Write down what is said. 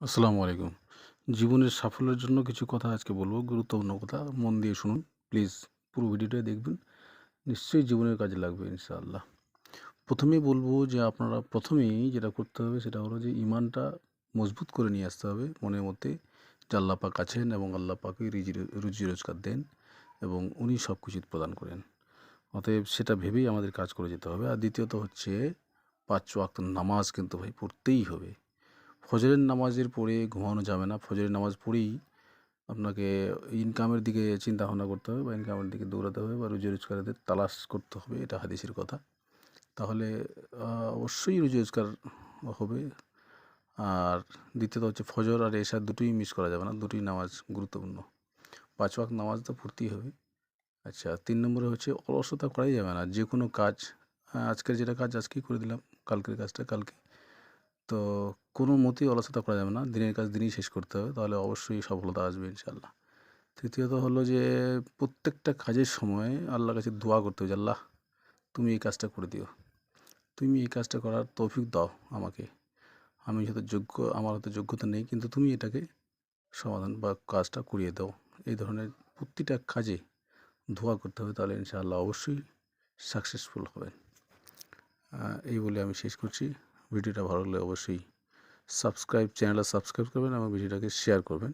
আসসালামু আলাইকুম। জীবনের সাফল্যের জন্য কিছু কথা আজকে বলব, গুরুত্বপূর্ণ কথা। মন দিয়ে শুনুন। প্লিজ পুরো ভিডিওটাই দেখবেন। নিশ্চয়ই জীবনের কাজে লাগবে ইনশাআল্লাহ। প্রথমেই বলব যে আপনারা প্রথমেই যেটা করতে হবে সেটা হলো যে ঈমানটা মজবুত করে নিয়ে আসতে হবে মনের মধ্যে যে আল্লাহ পাক আছেন এবং আল্লাহ পাকই রিজি রুজি রোজগার দেন এবং উনি সব কিছু প্রদান করেন। অতএব সেটা ভেবেই আমাদের কাজ করে যেতে হবে। আর দ্বিতীয়ত হচ্ছে পাঁচ ওয়াক্ত নামাজ কিন্তু ভাই পড়তেই হবে। ফজরের নামাজের পড়ে ঘুমানো যাবে না। ফজরের নামাজ পড়েই আপনাকে ইনকামের দিকে চিন্তা ভাবনা করতে হবে বা ইনকামের দিকে দৌড়াতে হবে বা রুজি রোজগারের তালাশ করতে হবে। এটা হাদিসের কথা। তাহলে অবশ্যই রুজি রোজগার হবে। আর দ্বিতীয়ত হচ্ছে ফজর আর এশা দুটোই মিস করা যাবে না। দুটোই নামাজ গুরুত্বপূর্ণ। ৫ ওয়াক্ত নামাজ তো পড়তেই হবে। আচ্ছা তিন নম্বরে হচ্ছে অলসতা করাই যাবে না। যে কোনো কাজ আজকের যেটা কাজ আজকেই করে দিলাম। কালকের কাজটা কালকে। তো কোনো মতেই অলসতা করা যাবে না। দিনের কাজ দিনেই শেষ করতে হবে। তাহলে অবশ্যই সফলতা আসবে ইনশাল্লাহ তৃতীয়ত হলো যে প্রত্যেকটা কাজের সময় আল্লাহর কাছে দোয়া করতে হবে যে, "আল্লাহ তুমি এই কাজটা করে দিও। তুমি এই কাজটা করার তৌফিক দাও আমাকে। আমি হয়তো যোগ্য আমার হয়তো যোগ্যতা নেই কিন্তু তুমি এটাকে সমাধান বা কাজটা করিয়ে দাও।" এই ধরনের প্রতিটা কাজে দোয়া করতে হবে। তাহলে ইনশাআল্লাহ অবশ্যই সাকসেসফুল হবেন। এই বলে আমি শেষ করছি। ভিডিওটা ভালো লাগলে অবশ্যই সাবস্ক্রাইব চ্যানেলটা সাবস্ক্রাইব করবেন এবং ভিডিওটাকে শেয়ার করবেন।